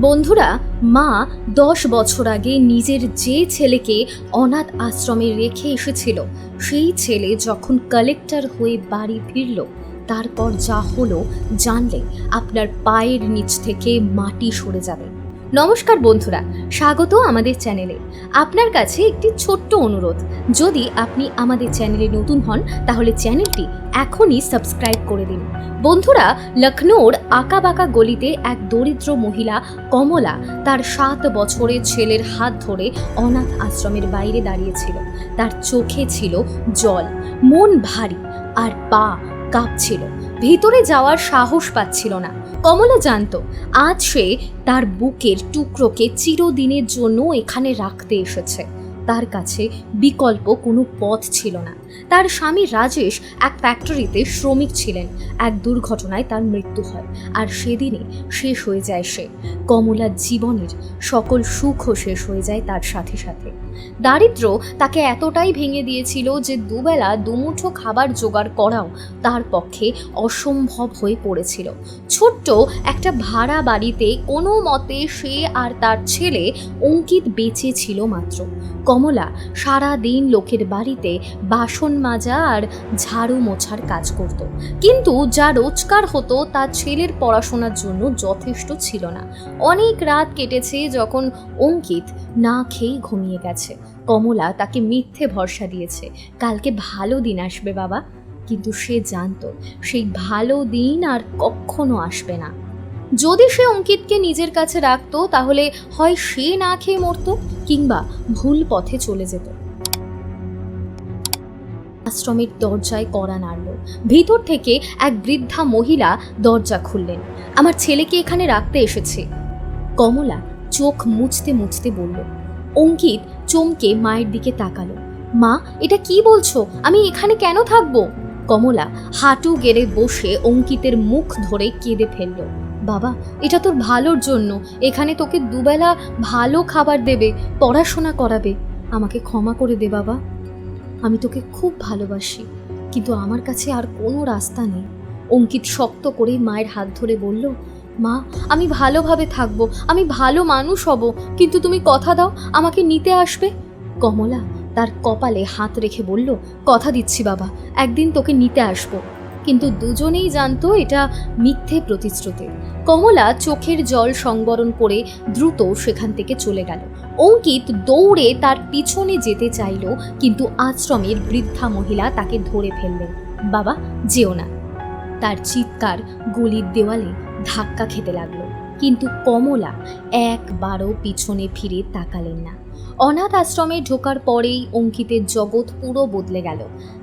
বন্ধুরা, মা দশ বছর আগে নিজের যে ছেলেকে অনাথ আশ্রমে রেখে এসেছিল, সেই ছেলে যখন কালেক্টর হয়ে বাড়ি ফিরল, তারপর যা হলো জানলে, আপনার পায়ের নিচ থেকে মাটি সরে যাবে। নমস্কার বন্ধুরা, স্বাগত আমাদের চ্যানেলে। আপনার কাছে একটি ছোট্ট অনুরোধ। যদি আপনি আমাদের চ্যানেলে নতুন হন, তাহলে চ্যানেলটি এখনই সাবস্ক্রাইব করে দিন। বন্ধুরা, লখনৌর আঁকাবাঁকা গলিতে এক দরিদ্র মহিলা কমলা তার সাত বছরের ছেলের হাত ধরে অনাথ আশ্রমের বাইরে দাঁড়িয়েছিল। তার চোখে ছিল জল, মন ভারী, আর পা কাঁপছিল। ভিতরে যাওয়ার সাহস পাচ্ছিল না। কমলা জানত, আজ সে তার বুকের টুকরোকে চিরদিনের জন্য এখানে রাখতে এসেছে। তার কাছে বিকল্প কোনো পথ ছিল না। তার স্বামী রাজেশ এক ফ্যাক্টরিতে শ্রমিক ছিলেন। এক দুর্ঘটনায় তার মৃত্যু হয় আর সেদিনে শেষ হয়ে যায় সে। কমলার জীবনের সকল সুখও শেষ হয়ে যায় তার সাথে সাথে। দারিদ্র তাকে এতটাই ভেঙে দিয়েছিল যে দুবেলা দুমুঠো খাবার জোগাড় করাও তার পক্ষে অসম্ভব হয়ে পড়েছিল। ছোট্ট একটা ভাড়া বাড়িতে কোনো মতে সে আর তার ছেলে অঙ্কিত বেঁচে ছিল মাত্র। কমলা সারা দিন লোকের বাড়িতে বাসন মাজা আর ঝাড়ু মোছার কাজ করত। কিন্তু যা রোজগার হতো, তা ছেলের পড়াশোনার জন্য যথেষ্ট ছিল না। অনেক রাত কেটেছে যখন অঙ্কিত না খেয়ে ঘুমিয়ে গেছে। কমলা তাকে মিথ্যে ভরসা দিয়েছে। কালকে ভালো দিন আসবে বাবা। কিন্তু সে জানতো, সেই ভালো দিন আর কখনো আসবে না। যদি সে অঙ্কিতকে নিজের কাছে রাখতো, তাহলে হয় সে না খেয়ে মরতো, কিংবা ভুল পথে চলে যেত। আশ্রমের দরজায় কড়া নাড়ল। ভিতর থেকে এক বৃদ্ধা মহিলা দরজা খুললেন। আমার ছেলেকে এখানে রাখতে এসেছে। কমলা চোখ মুছতে মুছতে বলল। অঙ্কিত চমকে মায়ের দিকে তাকালো। মা, এটা কি বলছো? আমি এখানে কেন থাকব? কমলা হাঁটু গেড়ে বসে অঙ্কিতের মুখ ধরে কেঁদে ফেলল। বাবা, এটা তোর ভালোর জন্য। এখানে তোকে দুবেলা ভালো খাবার দেবে, পড়াশোনা করাবে। আমাকে ক্ষমা করে দে বাবা। আমি তোকে খুব ভালোবাসি, কিন্তু আমার কাছে আর কোনো রাস্তা নেই। অঙ্কিত শক্ত করে মায়ের হাত ধরে বলল, মা, আমি ভালোভাবে থাকব, আমি ভালো মানুষ হব, কিন্তু তুমি কথা দাও, আমাকে নিতে আসবে? কমলা তার কপালে হাত রেখে বলল, কথা দিচ্ছি বাবা, একদিন তোকে নিতে আসব। কিন্তু দুজনেই জানতো এটা মিথ্যে প্রতিশ্রুতি। কমলা চোখের জল সংবরণ করে দ্রুত সেখান থেকে চলে গেল। অঙ্কিত দৌড়ে তার পিছনে যেতে চাইল, কিন্তু আশ্রমের বৃদ্ধা মহিলা তাকে ধরে ফেললেন বাবা, যেও না। তার চিৎকার গলির দেওয়ালে ধাক্কা খেতে লাগল। কিন্তু কমলা একবারও পিছনে ফিরে তাকালেন না। অনাথ আশ্রমে ঢোকার পরেই অঙ্কিতের জগৎ পুরো বদলে গেল।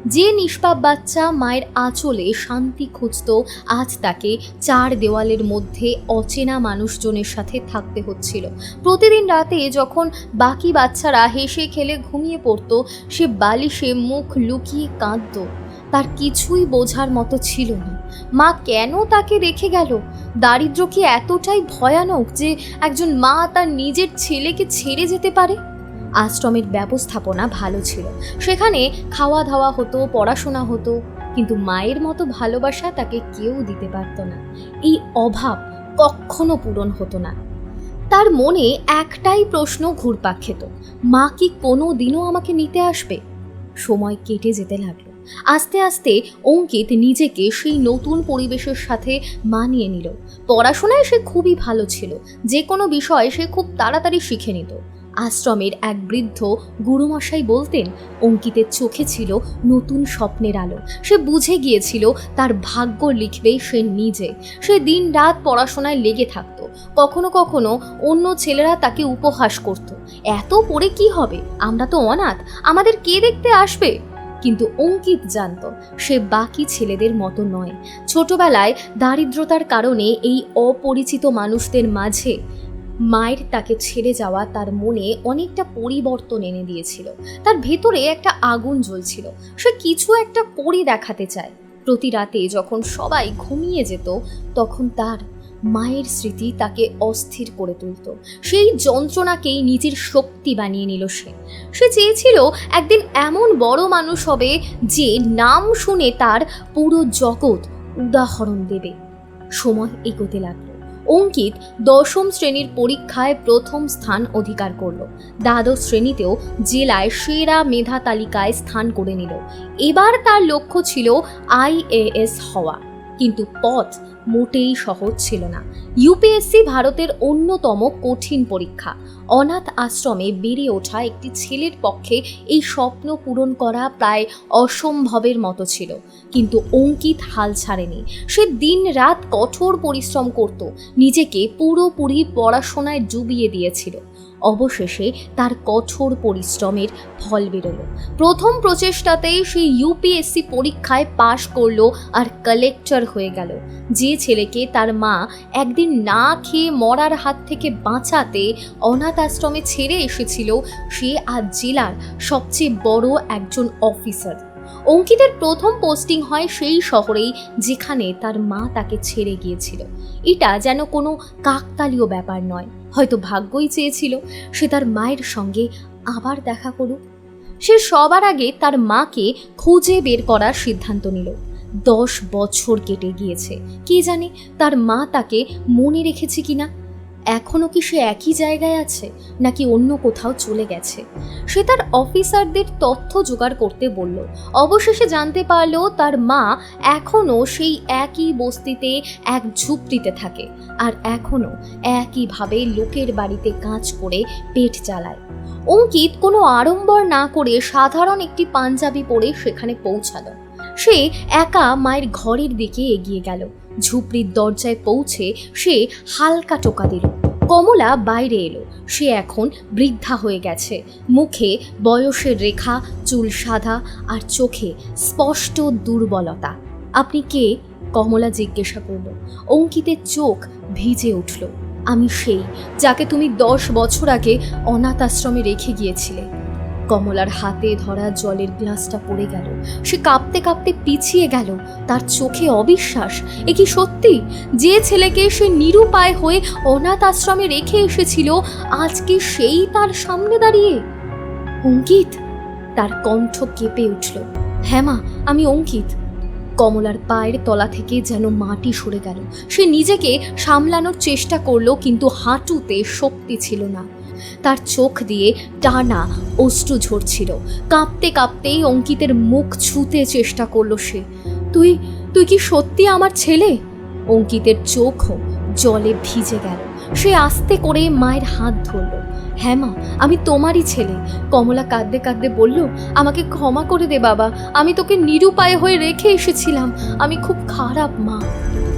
যে নিষ্পাপ বাচ্চা মায়ের আঁচলে শান্তি খুঁজত, আজ তাকে চার দেওয়ালের মধ্যে অচেনা মানুষজনের সাথে থাকতে হচ্ছিল। প্রতিদিন রাতে যখন বাকি বাচ্চারা হেসে খেলে ঘুমিয়ে পড়তো, সে বালিশে মুখ লুকিয়ে কাঁদত। তার কিছুই বোঝার মতো ছিল না। মা কেন তাকে রেখে গেল? দারিদ্র কি এতটাই ভয়ানক যে একজন মা তার নিজের ছেলেকে ছেড়ে যেতে পারে? আশ্রমের ব্যবস্থাপনা ভালো ছিল। সেখানে খাওয়া দাওয়া হতো, পড়াশোনা হতো, কিন্তু মায়ের মতো ভালোবাসা তাকে কেউ দিতে পারত না। এই অভাব কখনো পূরণ হতো না। তার মনে একটাই প্রশ্ন ঘুরপাক খেত, মা কি কোনো দিনও আমাকে নিতে আসবে? সময় কেটে যেতে লাগল। আস্তে আস্তে অঙ্কিত নিজেকে সেই নতুন পরিবেশের সাথে মানিয়ে নিল। পড়াশোনায় সে খুবই ভালো ছিল, যে কোনো বিষয় সে খুব তাড়াতাড়ি শিখে নিত। আশ্রমের এক বৃদ্ধ গুরুমশাই বলতেন অঙ্কিতের চোখে ছিল নতুন স্বপ্নের আলো। সে বুঝে গিয়েছিল তার ভাগ্য লিখবে সে নিজে। সে দিন রাত পড়াশোনায় লেগে থাকতো। কখনো কখনো অন্য ছেলেরা তাকে উপহাস করত। এত পড়ে কি হবে? আমরা তো অনাথ, আমাদের কে দেখতে আসবে? কিন্তু অঙ্কিত জানত, সে বাকি ছেলেদের মতো নয়। ছোটবেলায় দারিদ্রতার কারণে এই অপরিচিত মানুষদের মাঝে মায়ের তাকে ছেড়ে যাওয়া তার মনে অনেকটা পরিবর্তন এনে দিয়েছিল। তার ভেতরে একটা আগুন জ্বলছিল। সে কিছু একটা করে দেখাতে চায়। প্রতি রাতে যখন সবাই ঘুমিয়ে যেত, তখন তার মায়ের স্মৃতি তাকে অস্থির করে তুলত। সেই যন্ত্রণাকেই নিজের শক্তি বানিয়ে নিল সে। সে চেয়েছিল একদিন এমন বড় মানুষ হবে যে নাম শুনে তার পুরো জগৎ উদাহরণ দেবে। সময় এগোতে লাগল। অঙ্কিত দশম শ্রেণির পরীক্ষায় প্রথম স্থান অধিকার করল। দ্বাদশ শ্রেণীতেও জেলায় সেরা মেধা তালিকায় স্থান করে নিল। এবার তার লক্ষ্য ছিল আইএএস হওয়া। কিন্তু পথ মোটেই সহজ ছিল না। ইউপিএসসি ভারতের অন্যতম কঠিন পরীক্ষা। অনাথ আশ্রমে বেড়ে ওঠা একটি ছেলের পক্ষে এই স্বপ্ন পূরণ করা প্রায় অসম্ভবের মতো ছিল। কিন্তু অঙ্কিত হাল ছাড়েনি। সে দিন রাত কঠোর পরিশ্রম করত, নিজেকে পুরোপুরি পড়াশোনায় ডুবিয়ে দিয়েছিল। অবশেষে তার কঠোর পরিশ্রমের ফল বেরোলো। প্রথম প্রচেষ্টাতেই সে ইউপিএসসি পরীক্ষায় পাশ করল আর কালেক্টর হয়ে গেল। যে ছেলেকে তার মা একদিন না খেয়ে মরার হাত থেকে বাঁচাতে অনাথ আশ্রমে ছেড়ে এসেছিল, সে আজ জেলার সবচেয়ে বড় একজন অফিসার। অঙ্কিতের প্রথম পোস্টিং হয় সেই শহরেই যেখানে তার মা তাকে ছেড়ে গিয়েছিল। এটা যেন কোনো কাকতালীয় ব্যাপার নয়। হয়তো ভাগ্যই চেয়েছিল সে তার মায়ের সঙ্গে আবার দেখা করুক। সে সবার আগে তার মাকে খুঁজে বের করার সিদ্ধান্ত নিল। দশ বছর কেটে গিয়েছে। কে জানে তার মা তাকে মনে রেখেছে কিনা? এখনও কি সে একই জায়গায় আছে, নাকি অন্য কোথাও চলে গেছে? সে তার অফিসারদের তথ্য জোগাড় করতে বলল। অবশেষে জানতে পারল তার মা এখনও সেই একই বস্তিতে এক ঝুপড়িতে থাকে আর এখনও একইভাবে লোকের বাড়িতে কাজ করে পেট চালায়। অঙ্কিত কোনো আড়ম্বর না করে সাধারণ একটি পাঞ্জাবি পরে সেখানে পৌঁছালো। সে একা মায়ের ঘরের দিকে এগিয়ে গেল। ঝুপড়ির দরজায় পৌঁছে সে হালকা টোকা দিল। কমলা বাইরে এলো। সে এখন বৃদ্ধা হয়ে গেছে। মুখে বয়সের রেখা, চুল সাদা আর চোখে স্পষ্ট দুর্বলতা। আপনি কে? কমলা জিজ্ঞাসা করল। অঙ্কিতের চোখ ভিজে উঠল। আমি সেই, যাকে তুমি দশ বছর আগে অনাথ আশ্রমে রেখে গিয়েছিলে। কমলার হাতে ধরা জলের গ্লাসটা পড়ে গেল। সে কাঁপতে কাঁপতে পিছিয়ে গেল। তার চোখে অবিশ্বাস। এ কি সত্যি? যে ছেলেকে সে নিরুপায় হয়ে অনাথ আশ্রমে রেখে এসেছিল আজকে সেই তার সামনে দাঁড়িয়ে? অঙ্কিত! তার কণ্ঠ কেঁপে উঠল। হ্যাঁ আমি অঙ্কিত। কমলার পায়ের তলা থেকে যেন মাটি সরে গেল। সে নিজেকে সামলানোর চেষ্টা করল, কিন্তু হাঁটুতে শক্তি ছিল না। তার চোখ দিয়ে টানা অশ্রু ঝরছিল। কাঁপতে কাঁপতেই অঙ্কিতের মুখ ছুতে চেষ্টা করল সে। তুই তুই কি সত্যি আমার ছেলে? অঙ্কিতের চোখও জলে ভিজে গেল। সে আস্তে করে মায়ের হাত ধরল। হ্যাঁ মা, আমি তোমারই ছেলে। কমলা কাঁদতে কাঁদতে বলল, আমাকে ক্ষমা করে দে বাবা, আমি তোকে নিরুপায় হয়ে রেখে এসেছিলাম। আমি খুব খারাপ মা।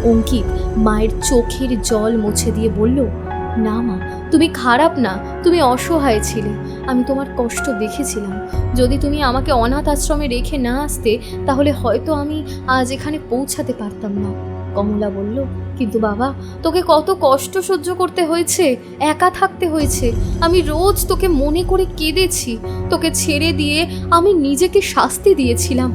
অঙ্কিত মায়ের চোখের জল মুছে দিয়ে বলল, না মা তুমি খারাপ না, তুমি অসহায় ছিলে। আমি তোমার কষ্ট দেখেছিলাম। যদি তুমি আমাকে অনাথ আশ্রমে রেখে না আসতে, তাহলে হয়তো আমি আজ এখানে পৌঁছাতে পারতাম না। কমলা বলল, কিন্তু বাবা, তোকে কত কষ্ট সহ্য করতে হয়েছে, একা থাকতে হয়েছে। আমি রোজ তোকে মনে করে কেঁদেছি, তোকে ছেড়ে দিয়ে আমি নিজেকে শাস্তি দিয়েছিলাম।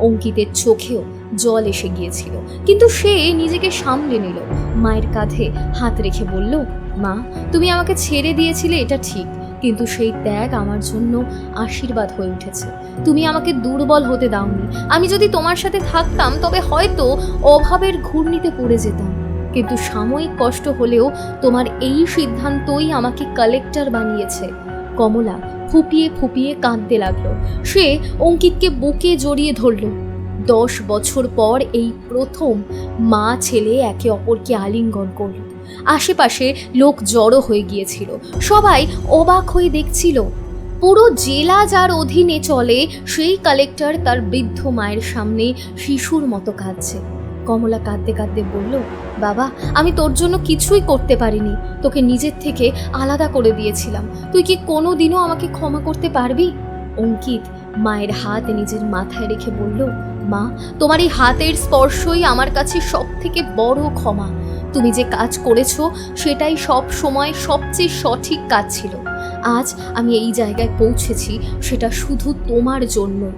অঙ্কিতের চোখেও জল এসে গিয়েছিল, কিন্তু সে নিজেকে সামলে নিল। মায়ের কাঁধে হাত রেখে বলল মা, তুমি আমাকে ছেড়ে দিয়েছিলে, এটা ঠিক। কিন্তু সেই ত্যাগ আমার জন্য আশীর্বাদ হয়ে উঠেছে। তুমি আমাকে দুর্বল হতে দাওনি। আমি যদি তোমার সাথে থাকতাম, তবে হয়তো অভাবের ঘূর্ণিতে পড়ে যেতাম। কিন্তু সাময়িক কষ্ট হলেও তোমার এই সিদ্ধান্তই আমাকে কালেক্টর বানিয়েছে। কমলা ফুপিয়ে ফুপিয়ে কাঁদতে লাগল। সে অঙ্কিতকে বুকে জড়িয়ে ধরল। দশ বছর পর এই প্রথম মা ছেলে একে অপরকে আলিঙ্গন করল। আশেপাশে লোক জড়ো হয়ে গিয়েছিল। সবাই অবাক হয়ে দেখছিল, পুরো জেলা যার অধীনে চলে, সেই কালেক্টর তার বৃদ্ধ মায়ের সামনে শিশুর মতো কাঁদছে। কমলা কাঁদতে কাঁদতে বলল, বাবা, আমি তোর জন্য কিছুই করতে পারিনি। তোকে নিজের থেকে আলাদা করে দিয়েছিলাম। তুই কি কোনো দিনও আমাকে ক্ষমা করতে পারবি? অঙ্কিত মায়ের হাত নিজের মাথায় রেখে বলল, মা, তোমার এই হাতের স্পর্শই আমার কাছে সব থেকে বড় ক্ষমা। তুমি যে কাজ করেছ সেটাই সব সময় সবচেয়ে সঠিক কাজ ছিল। আজ আমি এই জায়গায় পৌঁছেছি, সেটা শুধু তোমার জন্য।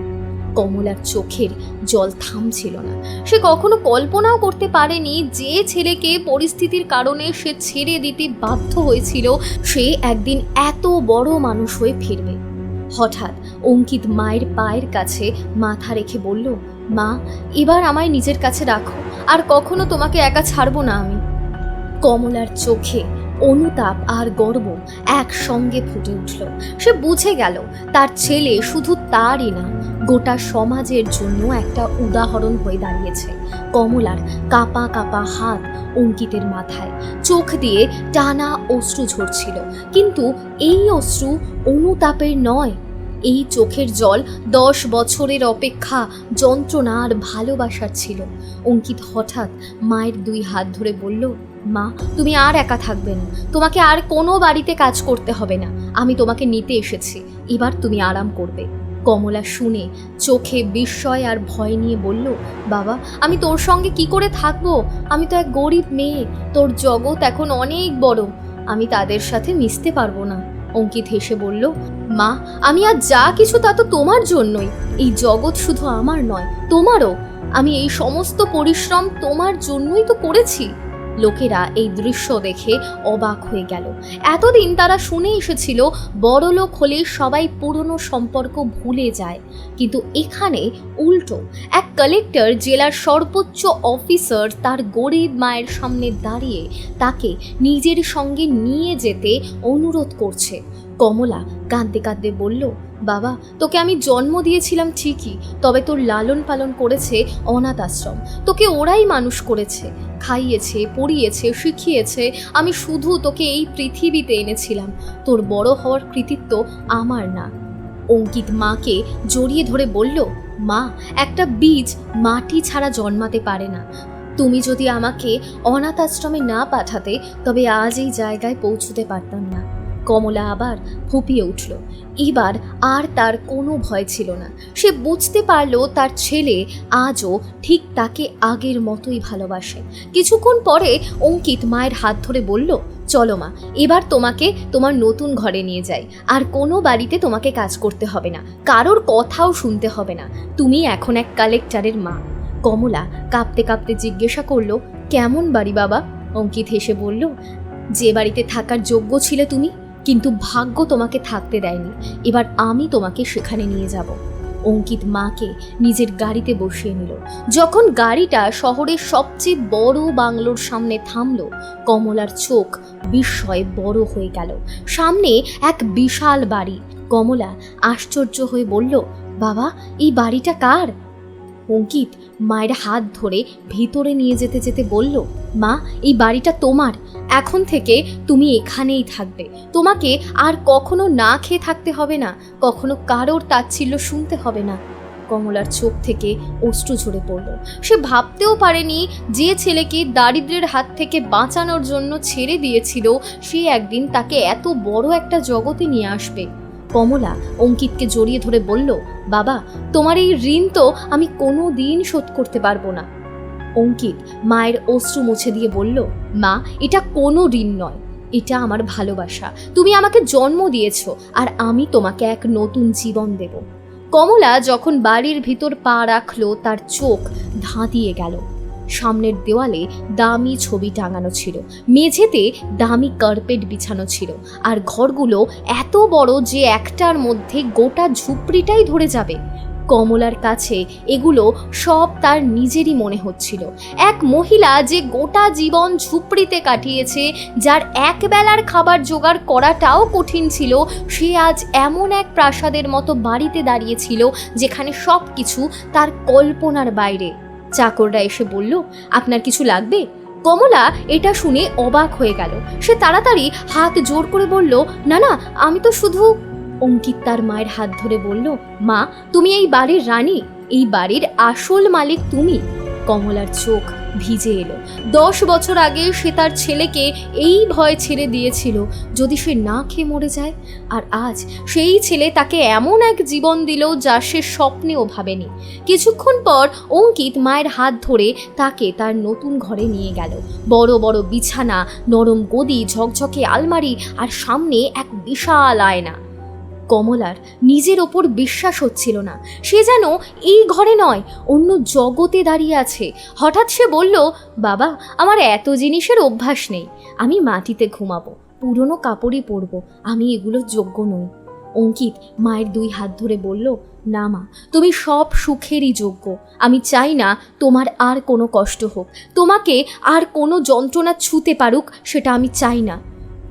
কমলার চোখের জল থামছিল না। সে কখনো কল্পনাও করতে পারেনি যে ছেলেকে পরিস্থিতির কারণে সে ছেড়ে দিতে বাধ্য হয়েছিল। সে একদিন এত বড় মানুষ হয়ে ফিরবে। হঠাৎ অঙ্কিত মায়ের পায়ের কাছে মাথা রেখে বলল, মা, এবার আমায় নিজের কাছে রাখো। আর কখনো তোমাকে একা ছাড়বো না আমি। কমলার চোখে অনুতাপ আর গর্ব একসঙ্গে ফুটে উঠল। সে বুঝে গেল, তার ছেলে শুধু তারই না, গোটা সমাজের জন্য একটা উদাহরণ হয়ে দাঁড়িয়েছে। কমলার কাপা কাপা হাত অঙ্কিতের মাথায়, চোখ দিয়ে টানা অশ্রু ঝরছিল। কিন্তু এই অশ্রু অনুতাপের নয়, এই চোখের জল দশ বছরের অপেক্ষা যন্ত্রণা আর ভালোবাসার ছিল। অঙ্কিত হঠাৎ মায়ের দুই হাত ধরে বলল মা, তুমি আর একা থাকবে না। তোমাকে আর কোনো বাড়িতে কাজ করতে হবে না। আমি তোমাকে নিতে এসেছি। এবার তুমি আরাম করবে। কমলা শুনে চোখে বিস্ময় আর ভয় নিয়ে বলল, বাবা, আমি তোর সঙ্গে কি করে থাকব? আমি তো এক গরিব মেয়ে। তোর জগৎ এখন অনেক বড়। আমি তাদের সাথে মিশতে পারব না। অঙ্কিত হেসে বলল, মা, আমি আর যা কিছু তা তো তোমার জন্যই। এই জগৎ শুধু আমার নয়, তোমারও। আমি এই সমস্ত পরিশ্রম তোমার জন্যই তো করেছি। লোকেরা এই দৃশ্য দেখে অবাক হয়ে গেল। এতদিন তারা শুনে এসেছিল বড়লোক হলে সবাই পুরনো সম্পর্ক ভুলে যায়। কিন্তু এখানে উল্টো, এক কালেক্টর জেলার সর্বোচ্চ অফিসার তার গরিব মায়ের সামনে দাঁড়িয়ে তাকে নিজের সঙ্গে নিয়ে যেতে অনুরোধ করছে। কমলা কাঁদতে কাঁদতে বলল, বাবা, তোকে আমি জন্ম দিয়েছিলাম ঠিকই, তবে তোর লালন পালন করেছে অনাথ আশ্রম। তোকে ওরাই মানুষ করেছে, খাইয়েছে, পড়িয়েছে, শিখিয়েছে, আমি শুধু তোকে এই পৃথিবীতে এনেছিলাম। তোর বড় হওয়ার কৃতিত্ব আমার না। অঙ্কিত মাকে জড়িয়ে ধরে বলল, মা, একটা বীজ মাটি ছাড়া জন্মাতে পারে না। তুমি যদি আমাকে অনাথ আশ্রমে না পাঠাতে, তবে আজ এই জায়গায় পৌঁছতে পারতাম না। কমলা আবার ফুপিয়ে উঠল। এবার আর তার কোনো ভয় ছিল না। সে বুঝতে পারল তার ছেলে আজও ঠিক তাকে আগের মতোই ভালোবাসে। কিছুক্ষণ পরে অঙ্কিত মায়ের হাত ধরে বলল, চলো মা, এবার তোমাকে তোমার নতুন ঘরে নিয়ে যাই। আর কোনো বাড়িতে তোমাকে কাজ করতে হবে না। কারোর কথাও শুনতে হবে না। তুমি এখন এক কালেক্টারের মা। কমলা কাঁপতে কাঁপতে জিজ্ঞাসা করল, কেমন বাড়ি বাবা? অঙ্কিত হেসে বলল, যে বাড়িতে থাকার যোগ্য ছিলে তুমি? কিন্তু ভাগ্য তোমাকে থাকতে দেয়নি। এবার আমি তোমাকে সেখানে নিয়ে যাব। অঙ্কিত মাকে নিজের গাড়িতে বসিয়ে নিল। যখন গাড়িটা শহরের সবচেয়ে বড় বাংলোর সামনে থামলো, কমলার চোখ বিস্ময়ে বড় হয়ে গেল। সামনে এক বিশাল বাড়ি। কমলা আশ্চর্য হয়ে বলল, বাবা, এই বাড়িটা কার? অঙ্কিত মায়ের হাত ধরে ভিতরে নিয়ে যেতে যেতে বলল, মা, এই বাড়িটা তোমার। এখন থেকে তুমি এখানেই থাকবে। তোমাকে আর কখনো না খেয়ে থাকতে হবে না। কখনো কারোর তাচ্ছিল্য শুনতে হবে না। কমলার চোখ থেকে অশ্রু ঝরে পড়ল। সে ভাবতেও পারেনি যে ছেলেকে দারিদ্র্যের হাত থেকে বাঁচানোর জন্য ছেড়ে দিয়েছিল। সে একদিন তাকে এত বড় একটা জগতে নিয়ে আসবে। কমলা অঙ্কিতকে জড়িয়ে ধরে বলল বাবা, তোমার এই ঋণ তো আমি কোনো দিন শোধ করতে পারব না। অঙ্কিত মায়ের অশ্রু মুছে দিয়ে বলল, মা, এটা কোনো ঋণ নয়। এটা আমার ভালোবাসা। তুমি আমাকে জন্ম দিয়েছ আর আমি তোমাকে এক নতুন জীবন দেব। কমলা যখন বাড়ির ভিতর পা রাখল, তার চোখ ধাঁধিয়ে গেল। সামনের দেওয়ালে দামি ছবি টাঙানো ছিল। মেঝেতে দামি কার্পেট বিছানো ছিল। আর ঘরগুলো এত বড় যে একটার মধ্যে গোটা ঝুপড়িটাই ধরে যাবে। কমলার কাছে এগুলো সব তার নিজেরই মনে হচ্ছিল। এক মহিলা যে গোটা জীবন ঝুপড়িতে কাটিয়েছে, যার একবেলার খাবার জোগাড় করাটাও কঠিন ছিল, সে আজ এমন এক প্রাসাদের মতো বাড়িতে দাঁড়িয়েছিল যেখানে সব কিছু তার কল্পনার বাইরে। চাকররা এসে বলল, আপনার কিছু লাগবে? কমলা এটা শুনে অবাক হয়ে গেল। সে তাড়াতাড়ি হাত জোর করে বলল, না না, আমি তো শুধু অঙ্কিত তার মায়ের হাত ধরে বলল, মা, তুমি এই বাড়ির রানী, এই বাড়ির আসল মালিক তুমি। কমলার চোখ ভিজে এলো। দশ বছর আগে সে তার ছেলেকে এই ভয় ছেড়ে দিয়েছিল, যদি সে না খেয়ে মরে যায়। আর আজ সেই ছেলে তাকে এমন এক জীবন দিল যা সে স্বপ্নেও ভাবেনি। কিছুক্ষণ পর অঙ্কিত মায়ের হাত ধরে তাকে তার নতুন ঘরে নিয়ে গেল। বড় বড় বিছানা, নরম গদি, ঝকঝকে আলমারি আর সামনে এক বিশাল আয়না। কমলার নিজের ওপর বিশ্বাস হচ্ছিল না। সে যেন এই ঘরে নয়, অন্য জগতে দাঁড়িয়ে আছে। হঠাৎ সে বলল, বাবা, আমার এত জিনিসের অভ্যাস নেই। আমি মাটিতে ঘুমাবো, পুরনো কাপড়ই পরবো, আমি এগুলোর যোগ্য নই। অঙ্কিত মায়ের দুই হাত ধরে বলল, না মা, তুমি সব সুখেরই যোগ্য। আমি চাই না তোমার আর কোনো কষ্ট হোক। তোমাকে আর কোনো যন্ত্রণা ছুতে পারুক, সেটা আমি চাই না।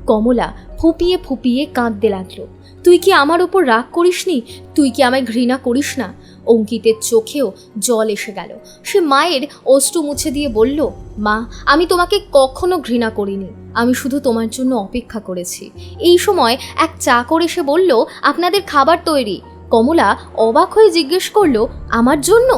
কমলা ফুপিয়ে ফুপিয়ে কাঁদতে লাগল। তুই কি আমার ওপর রাগ করিসনি? তুই কি আমায় ঘৃণা করিস না? অঙ্কিতের চোখেও জল এসে গেল। সে মায়ের অশ্রু মুছে দিয়ে বলল, মা, আমি তোমাকে কখনো ঘৃণা করিনি। আমি শুধু তোমার জন্য অপেক্ষা করেছি। এই সময় এক চাকর এসে বলল, আপনাদের খাবার তৈরি। কমলা অবাক হয়ে জিজ্ঞেস করল, আমার জন্য?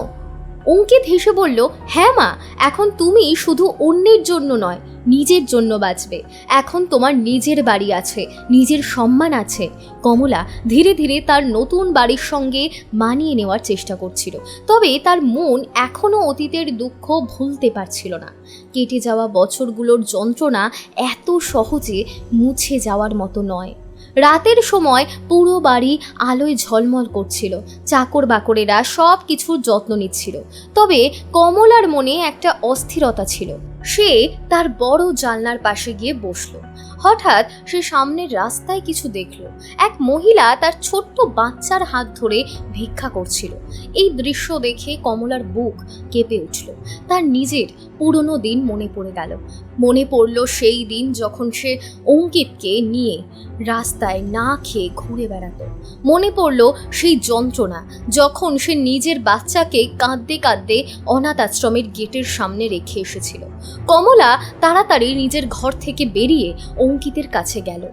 অঙ্কিত হেসে বলল হ্যাঁ মা, এখন তুমি শুধু অন্যের জন্য নয়, নিজের জন্য বাঁচবে। এখন তোমার নিজের বাড়ি আছে, নিজের সম্মান আছে। কমলা ধীরে ধীরে তার নতুন বাড়ির সঙ্গে মানিয়ে নেওয়ার চেষ্টা করছিল, তবে তার মন এখনও অতীতের দুঃখ ভুলতে পারছিল না। কেটে যাওয়া বছরগুলোর যন্ত্রণা এত সহজে মুছে যাওয়ার মতো নয়। রাতের সময় পুরো বাড়ি আলোয় ঝলমল করছিল। চাকর বাকরেরা সব কিছুর যত্ন নিচ্ছিল। তবে কমলার মনে একটা অস্থিরতা ছিল। সে তার বড় জানলার পাশে গিয়ে বসল। হঠাৎ সে সামনের রাস্তায় কিছু দেখল। এক মহিলা তার ছোট্ট বাচ্চার হাত ধরে ভিক্ষা করছিল। এই দৃশ্য দেখে কমলার বুক কেঁপে উঠল। তার নিজের পুরনো দিন মনে পড়ে গেল। মনে পড়ল সেই দিন যখন সে অঙ্কিতকে নিয়ে রাস্তায় না খেয়ে ঘুরে বেড়াতো। মনে পড়ল সেই যন্ত্রণা যখন সে নিজের বাচ্চাকে কাঁদতে কাঁদতে অনাথ আশ্রমের গেটের সামনে রেখে এসেছিল। কমলা তাড়াতাড়ি নিজের ঘর থেকে বেরিয়ে অঙ্কিতের কাছে গেল।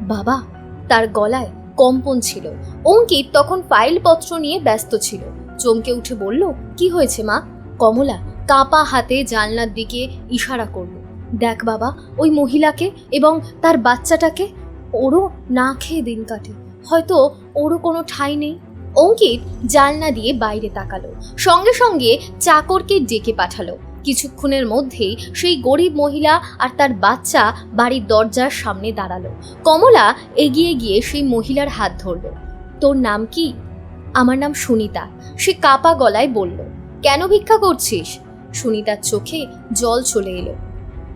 বাবা, তার গলায় কম্পন ছিল। অঙ্কিত তখন ফাইলপত্র নিয়ে ব্যস্ত ছিল। চমকে উঠে বলল, কি হয়েছে মা? কমলা কাপা হাতে জানলার দিকে ইশারা করল। দেখ বাবা, ওই মহিলাকে এবং তার বাচ্চাটাকে ওরও না খেয়ে দিন কাটে। হয়তো ওরও কোনো ঠাঁই নেই। অঙ্কিত জানলা দিয়ে বাইরে তাকালো। সঙ্গে সঙ্গে চাকরকে ডেকে পাঠালো। কিছুক্ষণের মধ্যেই সেই গরিব মহিলা আর তার বাচ্চা বাড়ির দরজার সামনে দাঁড়াল। কমলা এগিয়ে গিয়ে সেই মহিলার হাত ধরল। তোর নাম কি? আমার নাম সুনিতা। সে কাপা গলায় বলল। কেন ভিক্ষা করছিস? সুনিতার চোখে জল চলে এলো।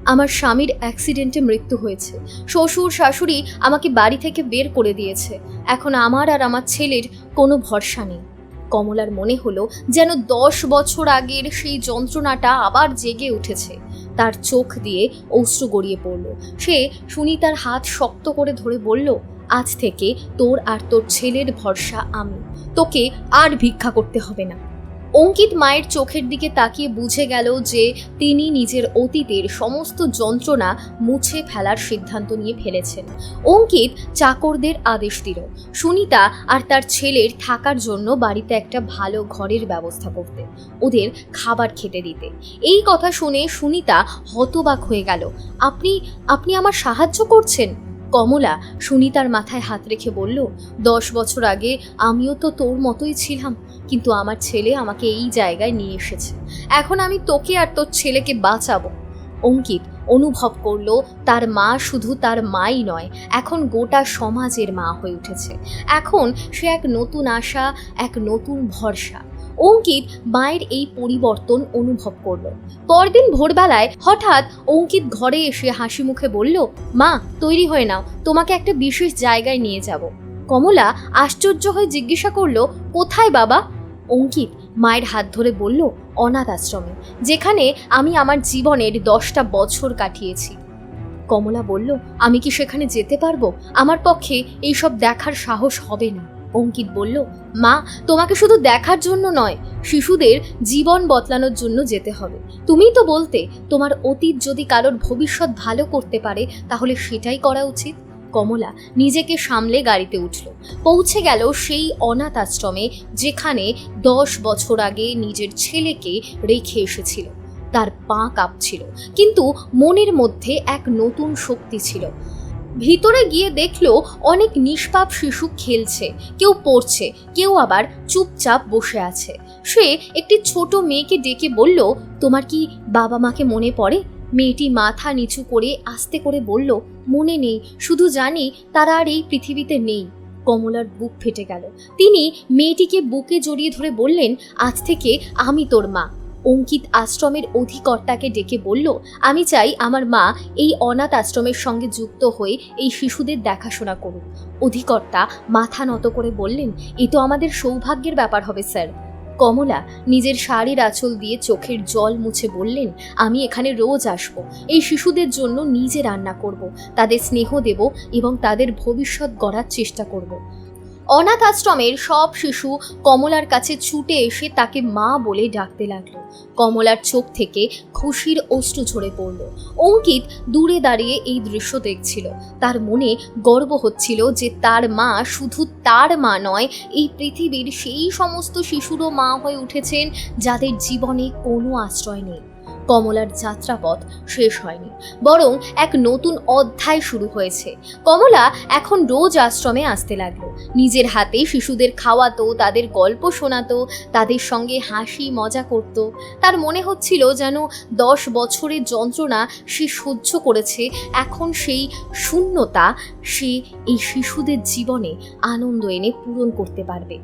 আমার স্বামীর অ্যাক্সিডেন্টে মৃত্যু হয়েছে। শ্বশুর শাশুড়ি আমাকে বাড়ি থেকে বের করে দিয়েছে। এখন আমার আর আমার ছেলের কোনো ভরসা নেই। কমলার মনে হলো যেন দশ বছর আগের সেই যন্ত্রণাটা আবার জেগে উঠেছে। তার চোখ দিয়ে অশ্রু গড়িয়ে পড়ল। সে সুনিতার হাত শক্ত করে ধরে বলল, আজ থেকে তোর আর তোর ছেলের ভরসা আমি। তোকে আর ভিক্ষা করতে হবে না। অঙ্কিত মায়ের চোখের দিকে তাকিয়ে বুঝে গেল যে তিনি নিজের অতীতের সমস্ত যন্ত্রণা মুছে ফেলার সিদ্ধান্ত নিয়ে ফেলেছেন। অঙ্কিত চাকরদের আদেশ দিল। সুনিতা আর তার ছেলের থাকার জন্য বাড়িতে একটা ভালো ঘরের ব্যবস্থা করতে, ওদের খাবার খেতে দিতে। এই কথা শুনে সুনিতা হতবাক হয়ে গেল। আপনি আপনি আমার সাহায্য করছেন? কমলা সুনিতার মাথায় হাত রেখে বলল, দশ বছর আগে আমিও তো তোর মতোই ছিলাম, কিন্তু আমার ছেলে আমাকে এই জায়গায় নিয়ে এসেছে। এখন আমি তোকে আর তোর ছেলেকে বাঁচাবো। অঙ্কিত অনুভব করল, তার মা শুধু তার মাই নয়, এখন গোটা সমাজের মা হয়ে উঠেছে। এখন সে এক নতুন আশা, এক নতুন ভরসা। অঙ্কিত মায়ের এই পরিবর্তন অনুভব করল। পরদিন ভোরবেলায় হঠাৎ অঙ্কিত ঘরে এসে হাসি মুখে বলল, মা, তৈরি হয়ে নাও, তোমাকে একটা বিশেষ জায়গায় নিয়ে যাব। কমলা আশ্চর্য হয়ে জিজ্ঞাসা করল, কোথায় বাবা? অঙ্কিত মায়ের হাত ধরে বলল, অনাথ আশ্রমে, যেখানে আমি আমার জীবনের দশটা বছর কাটিয়েছি। কমলা বলল, আমি কি সেখানে যেতে পারব? আমার পক্ষে এইসব দেখার সাহস হবে না। অঙ্কিত বলল, মা, তোমাকে শুধু দেখার জন্য নয়, শিশুদের জীবন বদলানোর জন্য যেতে হবে। তুমিই তো বলতে, তোমার অতীত যদি কারোর ভবিষ্যৎ ভালো করতে পারে, তাহলে সেটাই করা উচিত। কমলা নিজেকে সামলে গাড়িতে উঠল। পৌঁছে গেল সেই অনাথ আশ্রমে, যেখানে দশ বছর আগে নিজের ছেলেকে রেখে এসেছিল। তার পা কাঁপছিল, কিন্তু মনের মধ্যে এক নতুন শক্তি ছিল। ভিতরে গিয়ে দেখল অনেক নিষ্পাপ শিশু খেলছে, কেউ পড়ছে, কেউ আবার চুপচাপ বসে আছে। সে একটি ছোট মেয়েকে ডেকে বলল, তোমার কি বাবা মাকে মনে পড়ে? মেয়েটি মাথা নিচু করে আস্তে করে বলল, মনে নেই, শুধু জানি তারা আর এই পৃথিবীতে নেই। কমলার বুক ফেটে গেল। তিনি মেয়েটিকে বুকে জড়িয়ে ধরে বললেন, আজ থেকে আমি তোর মা। অঙ্কিত আশ্রমের অধিকর্তাকে ডেকে বলল, আমি চাই আমার মা এই অনাথ আশ্রমের সঙ্গে যুক্ত হয়ে এই শিশুদের দেখাশোনা করুক। অধিকর্তা মাথা নত করে বললেন, এ তো আমাদের সৌভাগ্যের ব্যাপার হবে, স্যার। কমলা নিজের শাড়ির আঁচল দিয়ে চোখের জল মুছে বললেন, আমি এখানে রোজ আসব। এই শিশুদের জন্য নিজে রান্না করব, তাদের স্নেহ দেব এবং তাদের ভবিষ্যৎ গড়ার চেষ্টা করব। অনাথ আশ্রমের সব শিশু কমলার কাছে ছুটে এসে তাকে মা বলে ডাকতে লাগল। কমলার চোখ থেকে খুশির অশ্রু ঝরে পড়ল। অঙ্কিত দূরে দাঁড়িয়ে এই দৃশ্য দেখছিল। তার মনে গর্ব হচ্ছিল যে তার মা শুধু তার মা নয়, এই পৃথিবীর সেই সমস্ত শিশুরও মা হয়ে উঠেছেন যাদের জীবনে কোনো আশ্রয় নেই। কমলার যাত্রাপথ শেষ হয়নি, বরং এক নতুন অধ্যায় শুরু হয়েছে। কমলা এখন রোজ আশ্রমে আসতে লাগল। নিজের হাতে শিশুদের খাওয়াতো, তাদের গল্প শোনাতো, তাদের সঙ্গে হাসি, মজা করত। তার মনে হচ্ছিল যেন দশ বছরের যন্ত্রণা সে সহ্য করেছে, এখন সেই শূন্যতা সে এই শিশুদের জীবনে আনন্দ এনে পূরণ করতে পারবে।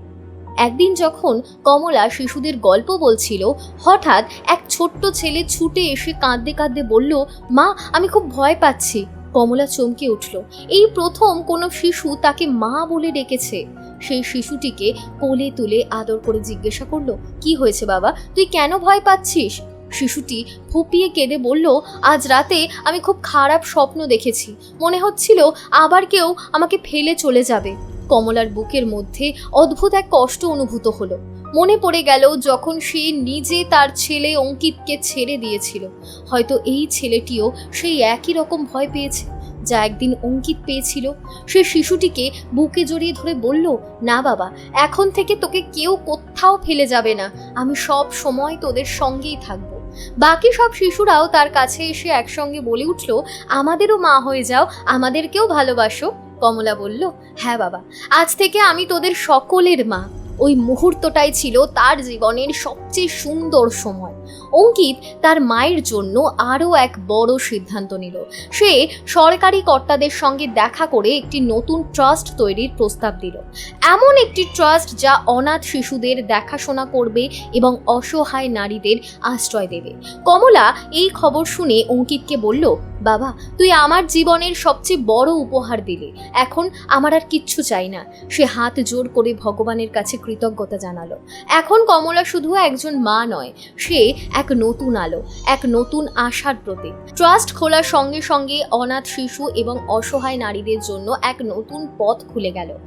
একদিন যখন কমলা শিশুদের গল্প বলছিল, হঠাৎ এক ছোট্ট ছেলে ছুটে এসে কাঁদতে কাঁদতে বলল, মা, আমি খুব ভয় পাচ্ছি। কমলা চমকে উঠল। এই প্রথম কোনো শিশু তাকে মা বলে ডেকেছে। সেই শিশুটিকে কোলে তুলে আদর করে জিজ্ঞাসা করল, কি হয়েছে বাবা? তুই কেন ভয় পাচ্ছিস? শিশুটি ফুপিয়ে কেঁদে বলল, আজ রাতে আমি খুব খারাপ স্বপ্ন দেখেছি। মনে হচ্ছিল আবার কেউ আমাকে ফেলে চলে যাবে। কমলার বুকের মধ্যে অদ্ভুত এক কষ্ট অনুভূত হলো। মনে পড়ে গেল যখন সে নিজে তার ছেলে অঙ্কিতকে ছেড়ে দিয়েছিল। হয়তো এই ছেলেটিও সেই একই রকম ভয় পেয়েছে, যা একদিন অঙ্কিত পেয়েছিল। সে শিশুটিকে বুকে জড়িয়ে ধরে বলল, না বাবা, এখন থেকে তোকে কেউ কোথাও ফেলে যাবে না। আমি সব সময় তোদের সঙ্গেই থাকব। বাকি সব শিশুরাও তার কাছে এসে একসঙ্গে বলে উঠল, আমাদেরও মা হয়ে যাও, আমাদেরকেও ভালোবাসো। কমলা বলল হ্যাঁ বাবা, আজ থেকে আমি তোদের সকলের মা। ওই মুহূর্তটাই ছিল তার জীবনের সবচেয়ে সুন্দর সময়। অঙ্কিত তার মায়ের জন্য আরও এক বড় সিদ্ধান্ত নিল। সে সরকারি কর্তাদের সঙ্গে দেখা করে একটি নতুন ট্রাস্ট তৈরির প্রস্তাব দিল। এমন একটি ট্রাস্ট যা অনাথ শিশুদের দেখাশোনা করবে এবং অসহায় নারীদের আশ্রয় দেবে। কমলা এই খবর শুনে অঙ্কিতকে বলল বাবা, তুই আমার জীবনের সবচেয়ে বড় উপহার দিলে। এখন আমার আর কিচ্ছু চাই না। সে হাত জোর করে ভগবানের কাছে কৃতজ্ঞতা জানালো। এখন কমলা শুধু একজন মা নয়, সে এক নতুন আলো, এক নতুন আশার প্রতীক। ট্রাস্ট খোলার সঙ্গে সঙ্গে অনাথ শিশু এবং অসহায় নারীদের জন্য এক নতুন পথ খুলে গেল।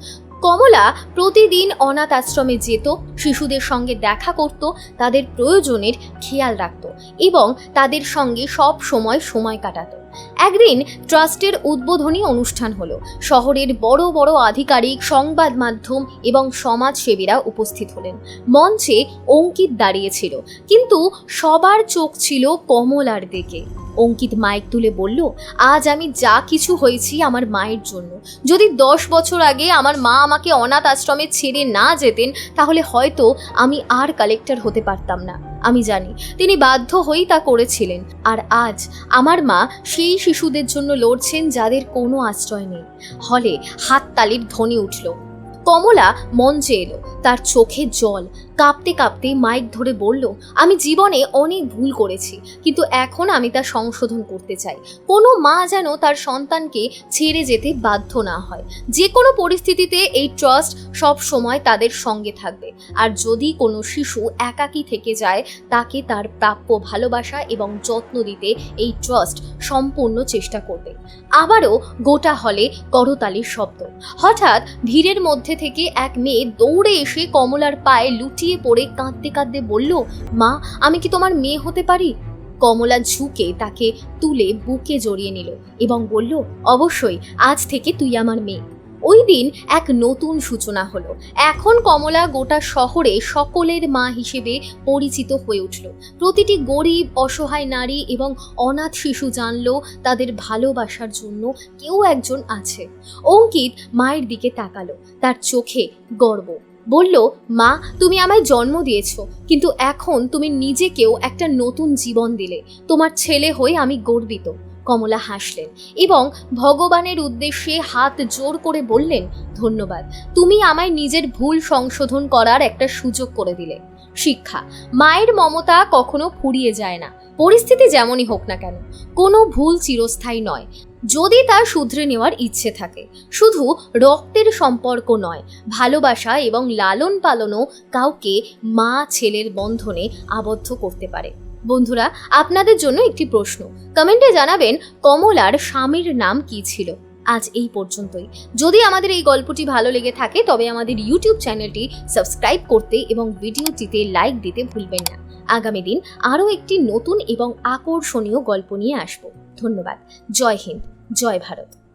কমলা প্রতিদিন অনাথ আশ্রমে যেত, শিশুদের সঙ্গে দেখা করত, তাদের প্রয়োজনের খেয়াল রাখত এবং তাদের সঙ্গে সব সময় সময় কাটাতো। একদিন ট্রাস্টের উদ্বোধনী অনুষ্ঠান হলো। শহরের বড় বড় আধিকারিক, সংবাদ মাধ্যম এবং সমাজসেবীরা উপস্থিত হলেন। মঞ্চে অঙ্কিত দাঁড়িয়েছিল কিন্তু সবার চোখ ছিল কমলার দিকে। অঙ্কিত মাইক তুলে বলল, আজ আমি যা কিছু হয়েছি আমার মায়ের জন্য। যদি দশ বছর আগে আমার মা আমাকে অনাথ আশ্রমে ছেড়ে না যেতেন, তাহলে হয়তো আমি আর কালেক্টর হতে পারতাম না। আমি জানি, তিনি বাধ্য হয়েই তা করেছিলেন। আর আজ আমার মা সেই শিশুদের জন্য লড়ছেন যাদের কোনো আশ্রয় নেই। হলে হাততালির ধ্বনি উঠল। কমলা মঞ্চে এলো। তার চোখে জল। কাঁপতে কাঁপতে মাইক ধরে বলল, আমি জীবনে অনেক ভুল করেছি, কিন্তু এখন আমি তা সংশোধন করতে চাই। কোনো মা যেন তার সন্তানকে ছেড়ে যেতে বাধ্য না হয়। যে কোনো পরিস্থিতিতে এই ট্রাস্ট সব সময় তাদের সঙ্গে থাকবে। আর যদি কোনো শিশু একাকী থেকে যায়, তাকে তার প্রাপ্য ভালোবাসা এবং যত্ন দিতে এই ট্রাস্ট সম্পূর্ণ চেষ্টা করবে। আবারও গোটা হলে করতালির শব্দ। হঠাৎ ভিড়ের মধ্যে থেকে এক মেয়ে দৌড়ে এসে কমলার পায়ে লুটিয়ে পড়ে কাঁদতে কাঁদতে বলল, মা, আমি কি তোমার মেয়ে হতে পারি? কমলা ঝুঁকে তাকে তুলে বুকে জড়িয়ে নিল এবং বলল, অবশ্যই, আজ থেকে তুই আমার মেয়ে। ওই দিন এক নতুন সূচনা হলো। এখন কমলা গোটা শহরে সকলের মা হিসেবে পরিচিত হয়ে উঠল। প্রতিটি গরিব, অসহায় নারী এবং অনাথ শিশু জানলো তাদের ভালোবাসার জন্য কেউ একজন আছে। অঙ্কিত মায়ের দিকে তাকালো। তার চোখে গর্ব। বলল, মা, তুমি আমায় জন্ম দিয়েছ, কিন্তু এখন তুমি নিজেকেও একটা নতুন জীবন দিলে। তোমার ছেলে হয়ে আমি গর্বিত। কমলা হাসলেন এবং ভগবানের উদ্দেশ্যে হাত জোর করে বললেন, ধন্যবাদ। তুমি আমায় নিজের ভুল সংশোধন করার একটা সুযোগ করে দিলে। শিক্ষা, মায়ের মমতা কখনো ফুরিয়ে যায় না। পরিস্থিতি যেমনই হোক না কেন, কোনো ভুল চিরস্থায়ী নয়। যদি তা শুধরে নেওয়ার ইচ্ছে থাকে, শুধু রক্তের সম্পর্ক নয়, ভালোবাসা এবং লালন পালনও কাউকে মা ছেলের বন্ধনে আবদ্ধ করতে পারে। বন্ধুরা, আপনাদের জন্য একটি প্রশ্ন। কমেন্টে জানাবেন, কমলার স্বামীর নাম কি ছিল? আজ এই পর্যন্তই। যদি আমাদের এই গল্পটি ভালো লেগে থাকে, তবে আমাদের ইউটিউব চ্যানেলটি সাবস্ক্রাইব করতে এবং ভিডিওটিতে লাইক দিতে ভুলবেন না। আগামী দিন আরও একটি নতুন এবং আকর্ষণীয় গল্প নিয়ে আসব। ধন্যবাদ। জয় হিন্দ। জয় ভারত।